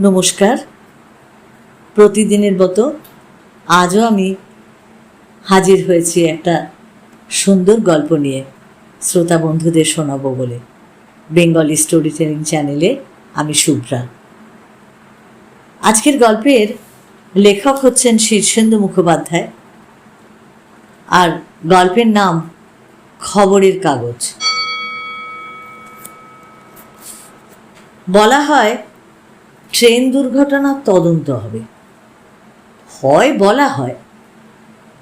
নমস্কার। প্রতিদিনের মতো আজও আমি হাজির হয়েছি একটা সুন্দর গল্প নিয়ে শ্রোতা বন্ধুদের শোনাবো বলে। বেঙ্গলি স্টোরি টেলিং চ্যানেলে আমি শুভ্রা। আজকের গল্পের লেখক হচ্ছেন শীর্ষেন্দু মুখোপাধ্যায়। আর গল্পের নাম খবরের কাগজ। বলা হয়, ট্রেন দুর্ঘটনার তদন্ত হবে। হয়, বলা হয়,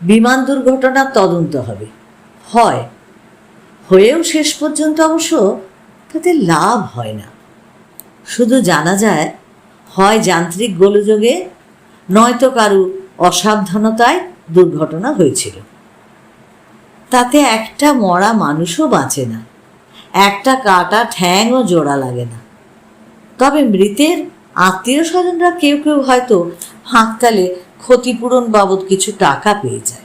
বিমান দুর্ঘটনার তদন্ত হবে। হয়, হয়েও শেষ পর্যন্ত অবশ্য তাতে লাভ হয় না। শুধু জানা যায়, হয় যান্ত্রিক গোলযোগে, নয়তো কারু অসাবধানতায় দুর্ঘটনা হয়েছিল। তাতে একটা মরা মানুষও বাঁচে না। একটা কাটা ঠ্যাংও জোড়া লাগে না। তবে মৃতের আত্মীয় স্বজনরা কেউ কেউ হয়তো হাঁকতালে ক্ষতিপূরণ বাবদ কিছু টাকা পেয়ে যায়।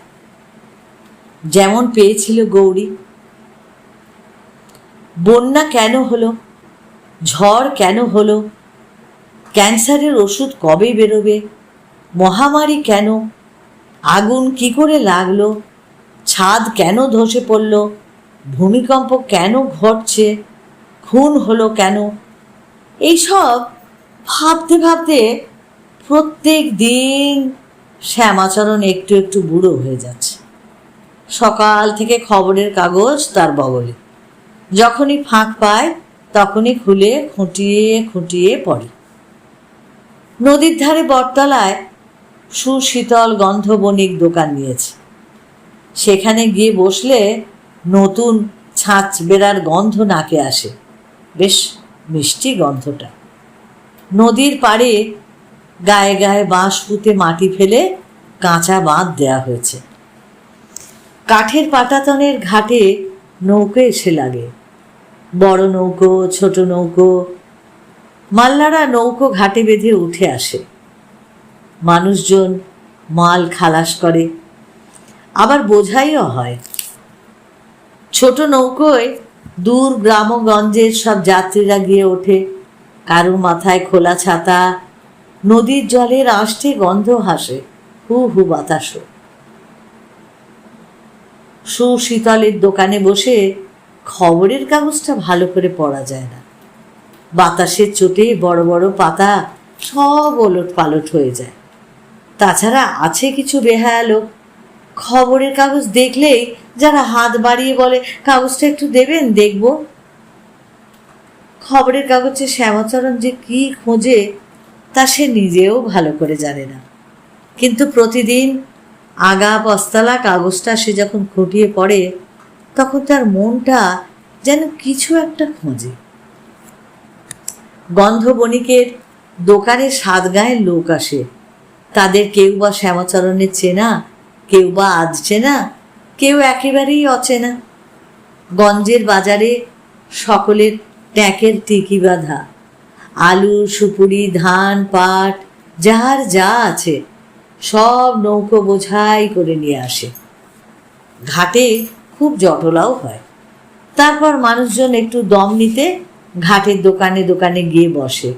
যেমন পেয়েছিল গৌরী। বন্যা কেন হলো? ঝড় কেন হলো? ক্যান্সারের ওষুধ কবে বেরোবে? মহামারী কেন? আগুন কি করে লাগল? ছাদ কেন ধসে পড়ল? ভূমিকম্প কেন ঘটছে? খুন হলো কেন? এইসব ভাবতে ভাবতে প্রত্যেক দিন শ্যামাচরণ একটু একটু বুড়ো হয়ে যাচ্ছে। সকাল থেকে খবরের কাগজ তার বগলে। যখনই ফাঁক পায়, তখনই খুলে খুঁটিয়ে খুঁটিয়ে পড়ে। নদীর ধারে বটতলায় সুশীতল গন্ধবণিক দোকান নিয়েছে। সেখানে গিয়ে বসলে নতুন ছাঁচ বেড়ার গন্ধ নাকে আসে। বেশ মিষ্টি গন্ধটা। নদীর পাড়ে গায়ে গায়ে বাঁশ পুঁতে মাটি ফেলে কাঁচা বাঁধ দেয়া হয়েছে। কাঠের পাটাতনের ঘাটে নৌকো এসে লাগে। বড় নৌকো, ছোট নৌকো, মাল্লারা নৌকো ঘাটে বেঁধে উঠে আসে। মানুষজন মাল খালাস করে। আবার বোঝাইও হয়, ছোট নৌকোয় দূর গ্রামগঞ্জের সব যাত্রীরা গিয়ে ওঠে। কারও মাথায় খোলা ছাতা, নদীর জলের আষ্টে গন্ধ হাসে হু হু বাতাসও। সুশীতলের দোকানে বসে খবরের কাগজটা ভালো করে পড়া যায় না। বাতাসের চোটে বড় বড় পাতা সব ওলট পালট হয়ে যায়। তাছাড়া আছে কিছু বেহায়া লোক। খবরের কাগজ দেখলেই যারা হাত বাড়িয়ে বলে, কাগজটা একটু দেবেন, দেখব। খবরের কাগজে শ্যামাচরণ যে কি খোঁজে, তা সে নিজেও ভালো করে জানে না। কিন্তু প্রতিদিন আগা পস্তালা কাগজটা সে যখন খুঁটিয়ে পড়ে, তখন তার মনটা যেন কিছু একটা খোঁজে। গন্ধ বণিকের দোকানে সাত গায়ের লোক আসে। তাদের কেউ বা শ্যামাচরণের চেনা কেউ বা আজ চেনা কেউ একেবারেই অচেনা। গঞ্জের বাজারে সকলের ট্যাঁকের টিকি বাঁধা। আলু, সুপুরি, ধান, পাট যার যা আছে, সব নৌকো বোঝাই করে নিয়ে আসে। ঘাটে খুব জটলাও হয়। তারপর মানুষজন একটু দম নিতে ঘাটের দোকানে দোকানে গিয়ে বসে।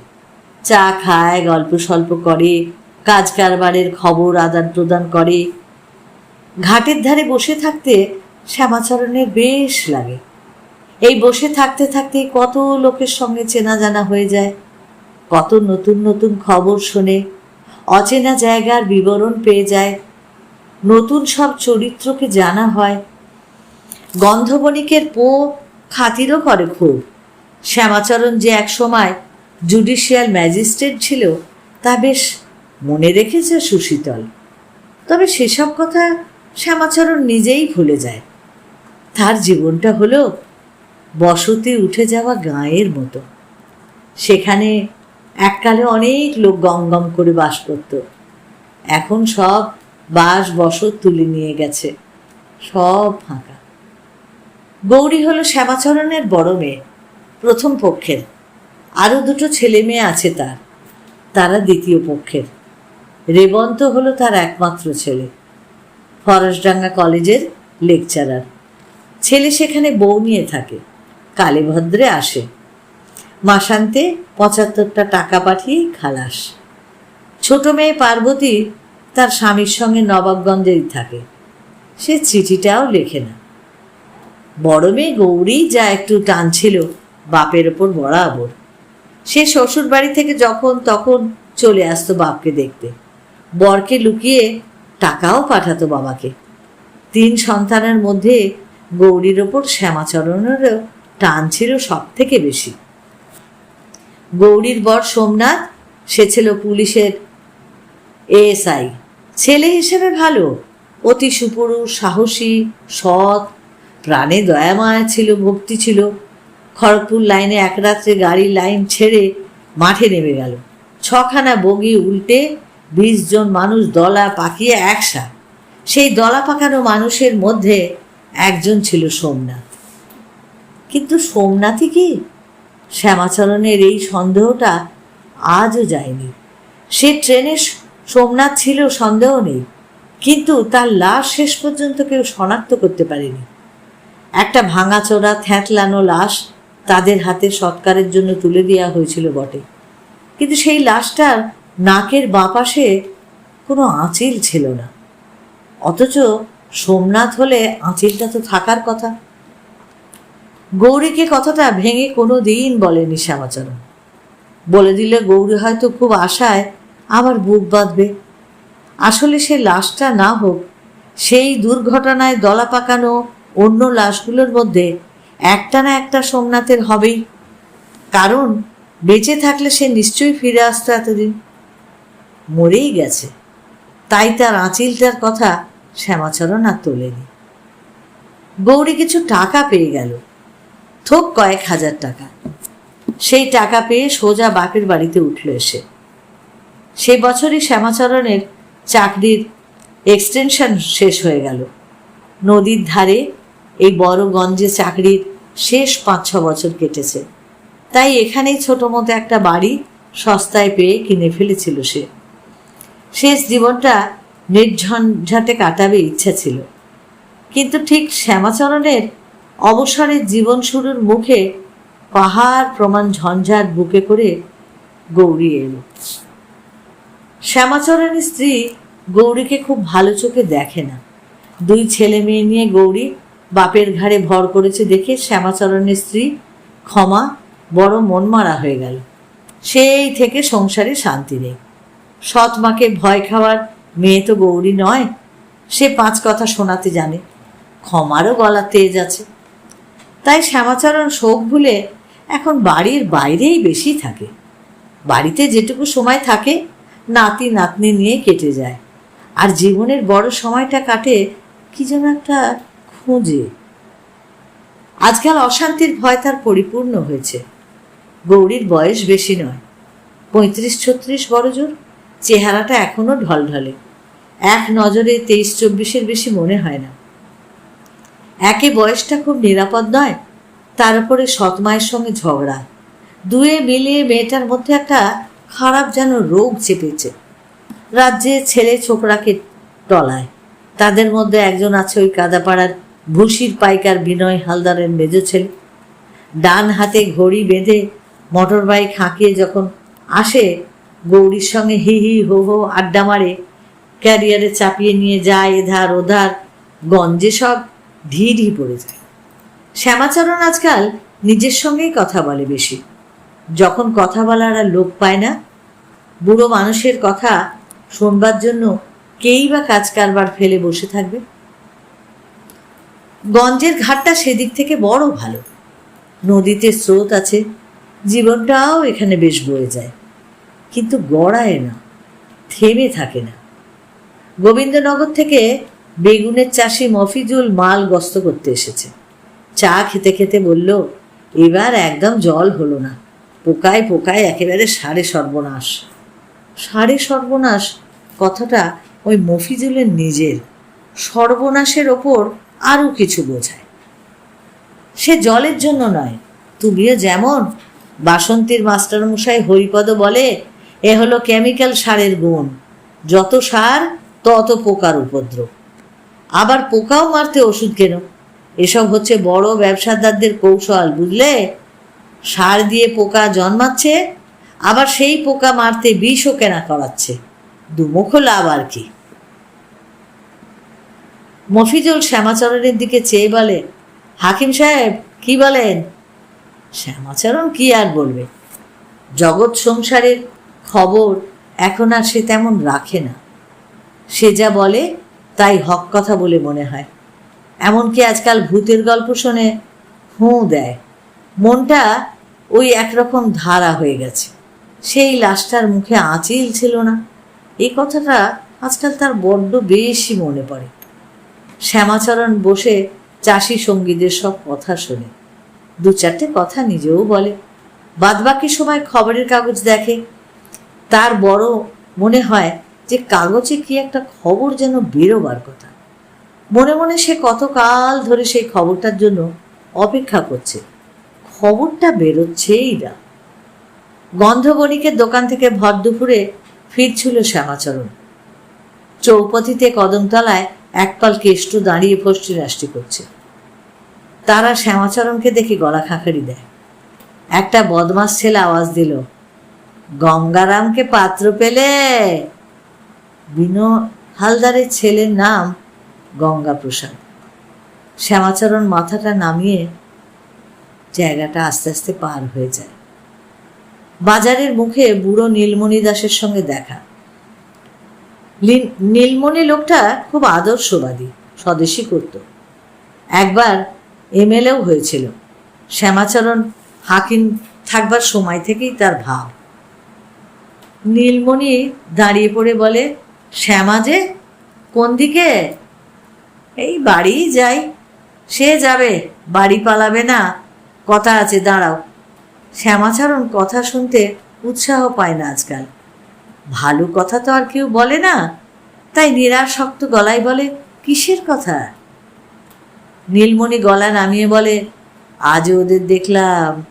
চা খায় গল্প সল্প করে, কাজ কারবারের খবর আদান প্রদান করে ঘাটের ধারে বসে থাকতে শ্যামাচরণের বেশ লাগে। এই বসে থাকতে থাকতে কত লোকের সঙ্গে চেনা জানা হয়ে যায়, কত নতুন নতুন খবর শোনে অচেনা জায়গার বিবরণ পেয়ে যায়, নতুন সব চরিত্রকে জানা হয়। গন্ধবণিকের পো খাতিরও করে খুব। শ্যামাচরণ যে এক সময় জুডিশিয়াল ম্যাজিস্ট্রেট ছিল, তা বেশ মনে রেখেছে সুশীতল। তবে সেসব কথা শ্যামাচরণ নিজেই ভুলে যায়। তার জীবনটা হলো বসতি উঠে যাওয়া গাঁয়ের মতো। সেখানে এককালে অনেক লোক গম গম করে বাস করত। এখন সব বাস বসত তুলে নিয়ে গেছে। সব ফাঁকা। গৌরী হলো শ্যামাচরণের বড় মেয়ে, প্রথম পক্ষের। আরও দুটো ছেলে মেয়ে আছে তার, তারা দ্বিতীয় পক্ষের। রেবন্ত হলো তার একমাত্র ছেলে। ফরসডাঙ্গা কলেজের লেকচারার। ছেলে সেখানে বউ নিয়ে থাকে, কালীভদ্রে আসে। মাসান্তে পঁচাত্তরটা টাকা পাঠিয়ে খালাস। ছোট মেয়ে পার্বতী তার স্বামীর সঙ্গে নবাবগঞ্জেই থাকে। সে চিঠিটাও লেখে না। বড় মেয়ে গৌরী যা একটু টানছিল বাপের ওপর বরাবর সে শ্বশুর বাড়ি থেকে যখন তখন চলে আসতো বাপকে দেখতে। বরকে লুকিয়ে টাকাও পাঠাতো বাবাকে। তিন সন্তানের মধ্যে গৌরীর ওপর শ্যামাচরণেরও টান ছিল সব থেকে বেশি। গৌরীর বর সোমনাথ, সে ছিল পুলিশের এএসআই। ছেলে হিসেবে ভালো, অতি সুপুরুষ, সাহসী, সৎ, প্রাণে দয়া মায়া ছিল, ভক্তি ছিল। খড়গপুর লাইনে এক রাত্রে গাড়ির লাইন ছেড়ে মাঠে নেমে গেল। ছখানা বগি উল্টে বিশ জন মানুষ দলা পাকিয়ে একসা। সেই দলা পাকানো মানুষের মধ্যে একজন ছিল সোমনাথ। কিন্তু সোমনাথই কি? শ্যামাচরণের এই সন্দেহটা আজও যায়নি। সে ট্রেনে সোমনাথ ছিল, সন্দেহ নেই। কিন্তু তার লাশ শেষ পর্যন্ত কেউ শনাক্ত করতে পারেনি। একটা ভাঙাচোরা থ্যাঁতলানো লাশ তাদের হাতে সৎকারের জন্য তুলে দেওয়া হয়েছিল বটে। কিন্তু সেই লাশটার নাকের বাঁ পাশে কোনো আঁচিল ছিল না। অথচ সোমনাথ হলে আঁচিলটা তো থাকার কথা। গৌরীকে কথাটা ভেঙে কোনো দিন বলেনি শ্যামাচরণ। বলে দিলে গৌরী হয়তো খুব আশায় আবার বুক বাঁধবে। আসলে সে লাশটা না হোক, সেই দুর্ঘটনায় দলা পাকানো অন্য লাশগুলোর মধ্যে একটা না একটা সোমনাথের হবেই। কারণ বেঁচে থাকলে সে নিশ্চয়ই ফিরে আসতো এতদিন। মরেই গেছে। তাই তার আঁচিলটার কথা শ্যামাচরণ আর তোলেনি। গৌরী কিছু টাকা পেয়ে গেল। থোক কয়েক হাজার টাকা। সেই টাকা পেয়ে সোজা বাপের বাড়িতে উঠল এসে। সেই বছরই শ্যামাচরণের চাকরির এক্সটেনশন শেষ হয়ে গেল। নদীর ধারে এই বড় গঞ্জে চাকরির শেষ পাঁচ ছ বছর কেটেছে। তাই এখানেই ছোট মতো একটা বাড়ি সস্তায় পেয়ে কিনে ফেলেছিল সে। শেষ জীবনটা নির্ঝঞ্ঝাটে কাটাবে ইচ্ছা ছিল। কিন্তু ঠিক শ্যামাচরণের অবসরের জীবন শুরুর মুখে পাহাড় প্রমাণ ঝঞ্ঝাট বুকে করে গৌরী এলো। শ্যামাচরণের স্ত্রী গৌরীকে খুব ভালো চোখে দেখে না। দুই ছেলে মেয়ে নিয়ে গৌরী বাপের ঘাড়ে ভর করেছে দেখে শ্যামাচরণের স্ত্রী ক্ষমা, বড় মনমারা হয়ে গেল। সেই থেকে সংসারে শান্তি নেই। সৎ মাকে ভয় খাওয়ার মেয়ে তো গৌরী নয়। সে পাঁচ কথা শোনাতে জানে। ক্ষমারও গলা তেজ আছে। তাই শ্যামাচরণ শোক ভুলে এখন বাড়ির বাইরেই বেশি থাকে। বাড়িতে যেটুকু সময় থাকে, নাতি নাতনি নিয়ে কেটে যায়। আর জীবনের বড় সময়টা কাটে কি যেন একটা খুঁজে। আজকাল অশান্তির ভয় তার পরিপূর্ণ হয়েছে। গৌরীর বয়স বেশি নয়। পঁয়ত্রিশ ছত্রিশ বড় জোর চেহারাটা এখনও ঢলঢলে। এক নজরে তেইশ চব্বিশের বেশি মনে হয় না। একে বয়সটা খুব নিরাপদ নয়, তার উপরে সৎমায়ের সঙ্গে ঝগড়া। দুয়ে মিলিয়ে মেয়েটার মধ্যে একটা খারাপ যেন রোগ চেপেছে। রাজ্যে ছেলে ছোকরাকে টলায়। তাদের মধ্যে একজন আছে ওই কাদাপাড়ার ভুসির পাইকার বিনয় হালদারের মেজ ছেলে। ডান হাতে ঘড়ি বেঁধে মোটর বাইক হাঁকিয়ে যখন আসে গৌরীর সঙ্গে হি হি হো হো আড্ডা মারে। ক্যারিয়ারে চাপিয়ে নিয়ে যায় এধার ওধার। গঞ্জে সব ঢি ঢি পড়ে যায়। শ্যামাচরণ আজকাল নিজের সঙ্গেই কথা বলে বেশি। যখন কথা বলার আর লোক পায় না, বুড়ো মানুষের কথা শোনবার জন্য কেই বা কাজ কারবার ফেলে বসে থাকবে? গঞ্জের ঘাটটা সেদিক থেকে বড় ভালো। নদীতে স্রোত আছে, জীবনটাও এখানে বেশ বয়ে যায়। কিন্তু গড়ায় না, থেমে থাকে না। গোবিন্দনগর থেকে বেগুনের চাষি মফিজুল মাল গস্ত করতে এসেছে। চা খেতে খেতে বলল, এবার একদম জল হলো না। পোকায় পোকায় একেবারে সাড়ে সর্বনাশ। সাড়ে সর্বনাশ কথাটা ওই মফিজুলের নিজের। সর্বনাশের ওপর আরও কিছু বোঝায়। সে জলের জন্য নয়, তুমিও যেমন বাসন্তীর মাস্টারমশাই হরিপদ বলে এ হলো কেমিক্যাল সারের গুণ। যত সার, তত পোকার উপদ্রব। আবার পোকাও মারতে ওষুধ কেন? এসব হচ্ছে বড় ব্যবসাদারদের কৌশল, বুঝলে? সার দিয়ে পোকা জন্মাচ্ছে, আবার সেই পোকা মারতে বিষও কেনা করাচ্ছে। দুমুখ লাভ আর কি। মফিজুল শ্যামাচরণের দিকে চেয়ে বলে, হাকিম সাহেব, কি বলেন? শ্যামাচরণ কি আর বলবে? জগৎ সংসারের খবর এখন আর সে তেমন রাখে না। সে যা বলে তাই হক কথা বলে মনে হয়। এমনকি আজকাল ভূতের গল্প শুনে হুঁ দেয়। মনটা ওই একরকম ধারা হয়ে গেছে। সেই লাশটার মুখে আঁচিল ছিল না। এই কথাটা আজকাল তার বড্ড বেশি মনে পড়ে। শ্যামাচরণ বসে চাষি সঙ্গীদের সব কথা শোনে। দু চারটে কথা নিজেও বলে। বাদবাকি সময় খবরের কাগজ দেখে। তার বড় মনে হয় যে কাগজে কি একটা খবর যেন বেরোবার কথা। মনে মনে সে কতকাল ধরে সেই খবরটার জন্য অপেক্ষা করছে। খবরটা বেরোচ্ছেই না। গন্ধবণিকের দোকান থেকে ভর দুপুরে ফিরছিল শ্যামাচরণ। চৌপথিতে কদমতলায় একপাল কেষ্ট দাঁড়িয়ে ফষ্টি রাষ্ট্রি করছে। তারা শ্যামাচরণকে দেখে গলা খাঁকারি দেয়। একটা বদমাস ছেলে আওয়াজ দিল গঙ্গারামকে পাত্র পেলে? বিনো হালদারের ছেলের নাম গঙ্গা প্রসাদ শ্যামাচরণ মাথাটা নামিয়ে জায়গাটা আস্তে আস্তে পার হয়ে যায়। বাজারের মুখে বুড়ো নীলমণি দাসের সঙ্গে দেখা। নীলমণি লোকটা খুব আদর্শবাদী, স্বদেশী করত। একবার এমএলএও হয়েছিল। শ্যামাচরণ হাকিম থাকবার সময় থেকেই তার ভাব। নীলমণি দাঁড়িয়ে পড়ে বলে, শ্যামা যে, কোন দিকে? এই বাড়ি যাই, সে যাবে, বাড়ি পালাবে না, কথা আছে, দাঁড়াও। শ্যামাচরণ কথা শুনতে উৎসাহ পায় না আজকাল। ভালো কথা তো আর কেউ বলে না? তাই নিরাশক্ত গলায় বলে, কিসের কথা? নীলমণি গলা নামিয়ে বলে আজ ওদের দেখলাম,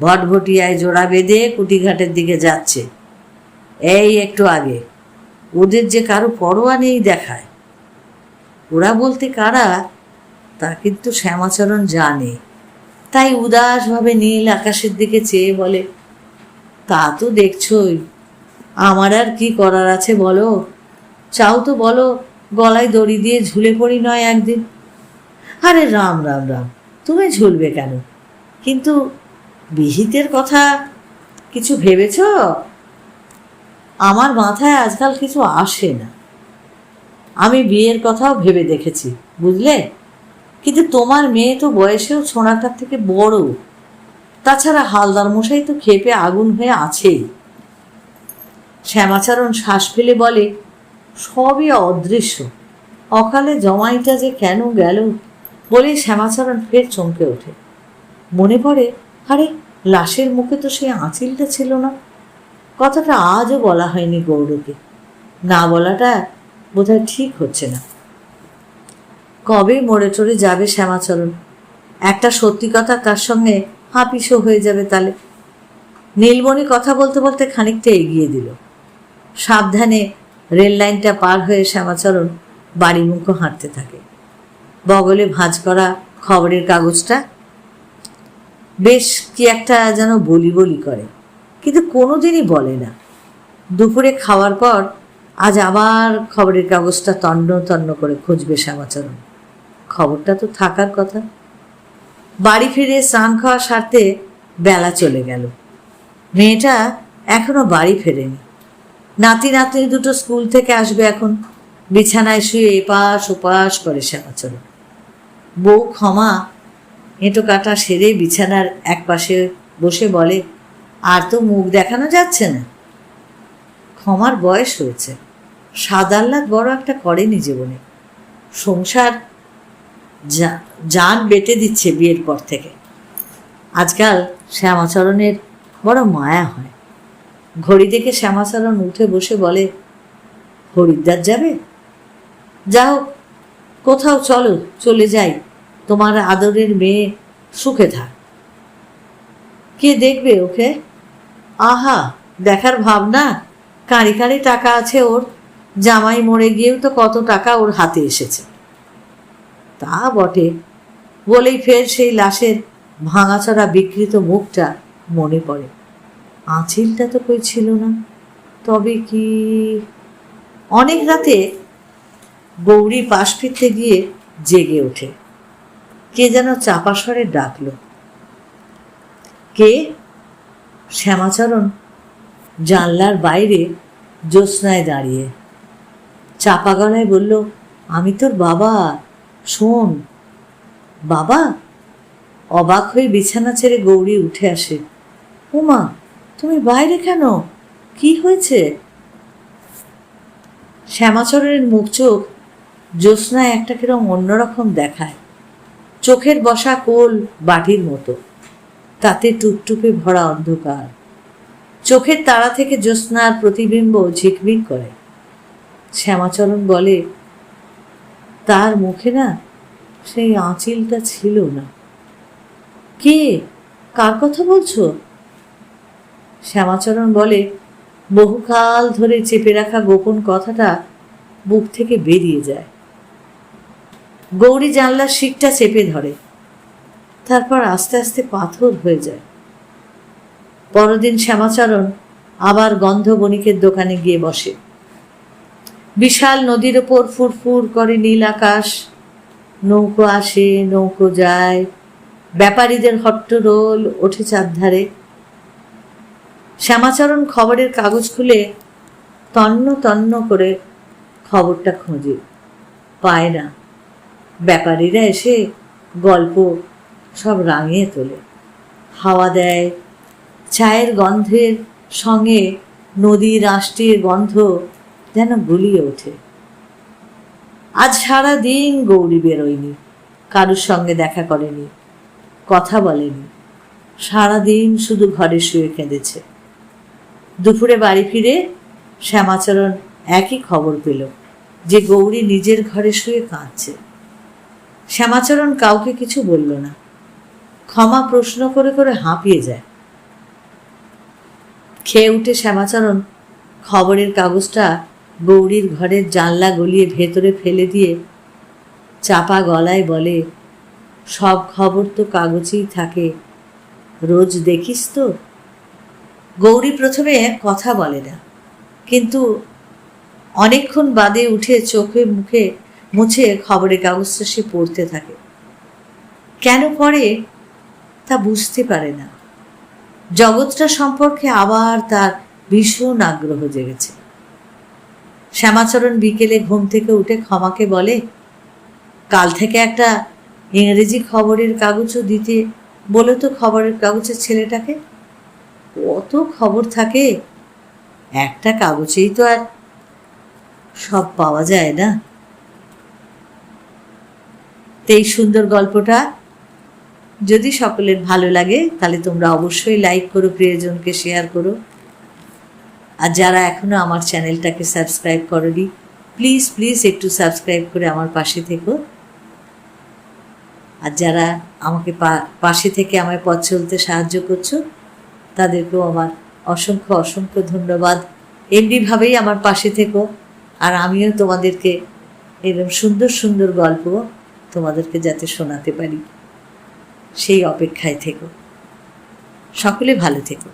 ভটভটিয়ায় জোড়া বেঁধে কুটিঘাটের দিকে যাচ্ছে। এই একটু আগে। ওদের যে কারও পরোয়া নেই দেখায়। ওরা বলতে কারা, তা কিন্তু শ্যামাচরণ জানে। তাই উদাসভাবে নীল আকাশের দিকে চেয়ে বলে, তা তো দেখছই। আমার আর কি করার আছে বলো? চাও তো বলো, গলায় দড়ি দিয়ে ঝুলে পড়ি নয় একদিন? আরে রাম রাম রাম, তুমি ঝুলবে কেন? কিন্তু বিহিতের কথা কিছু ভেবেছ? আমার মাথায় আজকাল কিছু আসে না। আমি বিয়ের কথাও ভেবে দেখেছি, বুঝলে? কিন্তু তোমার মেয়ে তো বয়সেও ছোঁড়াটার থেকে বড়। তাছাড়া হালদার মশাই তো খেপে আগুন হয়ে আছেই। শ্যামাচরণ শ্বাস ফেলে বলে, সবই অদৃশ্য। অকালে জমাইটা যে কেন গেল? বলেই শ্যামাচরণ ফের চমকে ওঠে। মনে পড়ে, আরে, লাশের মুখে তো সেই আঁচিলটা ছিল না। কথাটা আজও বলা হয়নি গৌরকে। না বলাটা বোধহয় ঠিক হচ্ছে না। কবে মরে টরে যাবে শ্যামাচরণ? একটা সত্যি কথা তার সঙ্গে হাপিসও হয়ে যাবে তালে? নীলমণি কথা বলতে বলতে খানিকটা এগিয়ে দিল। সাবধানে রেল লাইনটা পার হয়ে শ্যামাচরণ বাড়ি মুখো হাঁটতে থাকে। বগলে ভাঁজ করা খবরের কাগজটা বেশ কি একটা যেন বলি বলি করে। কিন্তু কোনোদিনই বলে না। দুপুরে খাওয়ার পর আজ আবার খবরের কাগজটা তন্ন তন্ন করে খুঁজবে শ্যামাচরণ। খবরটা তো থাকার কথা। বাড়ি ফিরে স্নান খাওয়া সারতে বেলা চলে গেল। মেয়েটা এখনও বাড়ি ফেরেনি। নাতি নাতনি দুটো স্কুল থেকে আসবে এখন। বিছানায় শুয়ে এপাশ ওপাশ করে শ্যামাচরণ। বউ ক্ষমা, এঁটো কাটা সেরে বিছানার এক পাশে বসে বলে আর তো মুখ দেখানো যাচ্ছে না। ক্ষমার বয়স হয়েছে। সাদাল্লাদ বড় একটা করেনি জীবনে। সংসার যা- জান বেটে দিচ্ছে বিয়ের পর থেকে। আজকাল শ্যামাচরণের বড় মায়া হয়। ঘড়ি দেখে শ্যামাচরণ উঠে বসে বলে, হরিদ্বার যাবে? যাও। কোথাও চলো, চলে যাই। তোমার আদরের মেয়ে সুখে থাক। কে দেখবে ওকে? আহা, দেখার ভাবনা। কাঁড়ি কাঁড়ি টাকা আছে ওর। জামাই মরে গিয়েও তো কত টাকা ওর হাতে এসেছে। তা বটে। বলেই ফের সেই লাশের ভাঙাচড়া বিকৃত মুখটা মনে পড়ে। আঁচিলটা তো কই ছিল না? তবে কি? অনেক রাতে গৌরী পাশ ফিরতে গিয়ে জেগে ওঠে। কে যেন চাপা স্বরে ডাকলো। কে? শ্যামাচরণ। জানলার বাইরে জ্যোৎস্নায় দাঁড়িয়ে। চাপা গলায় বলল, আমি তোর বাবা, শোন। বাবা? অবাক হয়ে বিছানা ছেড়ে গৌরী উঠে আসে। উমা, তুমি বাইরে কেন? কি হয়েছে? শ্যামাচরণের মুখ চোখ জ্যোৎস্নায় একটা কিরম অন্যরকম দেখায়। চোখের বসা কোল বাটির মতো। তাতে টুকটুকে ভরা অন্ধকার। চোখের তারা থেকে জ্যোৎস্নার প্রতিবিম্ব ঝিকমিক করে। শ্যামাচরণ বলে, তার মুখে না সেই আঁচিলটা ছিল না। কে? কার কথা বলছো? শ্যামাচরণ বলে, বহুকাল ধরে চেপে রাখা গোপন কথাটা বুক থেকে বেরিয়ে যায়। গৌরী জানলার শিকটা চেপে ধরে। তারপর আস্তে আস্তে পাথর হয়ে যায়। পরদিন শ্যামাচরণ আবার গন্ধ বণিকের দোকানে গিয়ে বসে। বিশাল নদীর ওপর ফুরফুর করে নীল আকাশ। নৌকো আসে, নৌকো যায়। ব্যাপারীদের হট্টরোল ওঠে চারধারে। শ্যামাচরণ খবরের কাগজ খুলে তন্ন তন্ন করে খবরটা খোঁজে। পায় না। ব্যাপারীরা এসে গল্প সব রাঙিয়ে তোলে। হাওয়া দেয় চায়ের গন্ধের সঙ্গে নদীর আষ্টির গন্ধ যেন গুলিয়ে ওঠে। আজ সারা দিন গৌরী বেরোয়নি, কারুর সঙ্গে দেখা করেনি, কথা বলেনি। সারাদিন শুধু ঘরে শুয়ে কেঁদেছে। দুপুরে বাড়ি ফিরে শ্যামাচরণ একই খবর পেল, যে গৌরী নিজের ঘরে শুয়ে কাঁদছে। শ্যামাচরণ কাউকে কিছু বলল না। ক্ষমা প্রশ্ন করে করে হাঁপিয়ে যায়। খেয়ে উঠে শ্যামাচরণ খবরের কাগজটা গৌরীর ঘরের জানলা গলিয়ে ভেতরে ফেলে দিয়ে চাপা গলায় বলে, সব খবর তো কাগজেই থাকে, রোজ দেখিস তো? গৌরী প্রথমে কথা বলে না, কিন্তু অনেকক্ষণ বাদে উঠে চোখে মুখে মুছে খবরের কাগজটা সে পড়তে থাকে। কেন পড়ে? তা বুঝতে পারে না। জগৎটা সম্পর্কে আবার তার ভীষণ আগ্রহ জেগেছে। শ্যামাচরণ বিকেলে ঘুম থেকে উঠে ক্ষমাকে বলে, কাল থেকে একটা ইংরেজি খবরের কাগজও দিতে বলে তো খবরের কাগজের ছেলেটাকে। কত খবর থাকে, একটা কাগজেই তো আর সব পাওয়া যায় না। তো এই সুন্দর গল্পটা যদি সকলের ভালো লাগে, তাহলে তোমরা অবশ্যই লাইক করো, প্রিয়জনকে শেয়ার করো। আর যারা এখনও আমার চ্যানেলটাকে সাবস্ক্রাইব করনি প্লিজ প্লিজ একটু সাবস্ক্রাইব করে আমার পাশে থেকো। আর যারা আমাকে পাশে থেকে আমায় পথ চলতে সাহায্য করছ, তাদেরকেও আমার অসংখ্য অসংখ্য ধন্যবাদ। এমনিভাবেই আমার পাশে থেকো, আর আমিও তোমাদেরকে এরকম সুন্দর সুন্দর গল্প তোমাদেরকে যাতে শোনাতে পারি। সেই অপেক্ষায় থেকো। সকলে ভালো থেকো।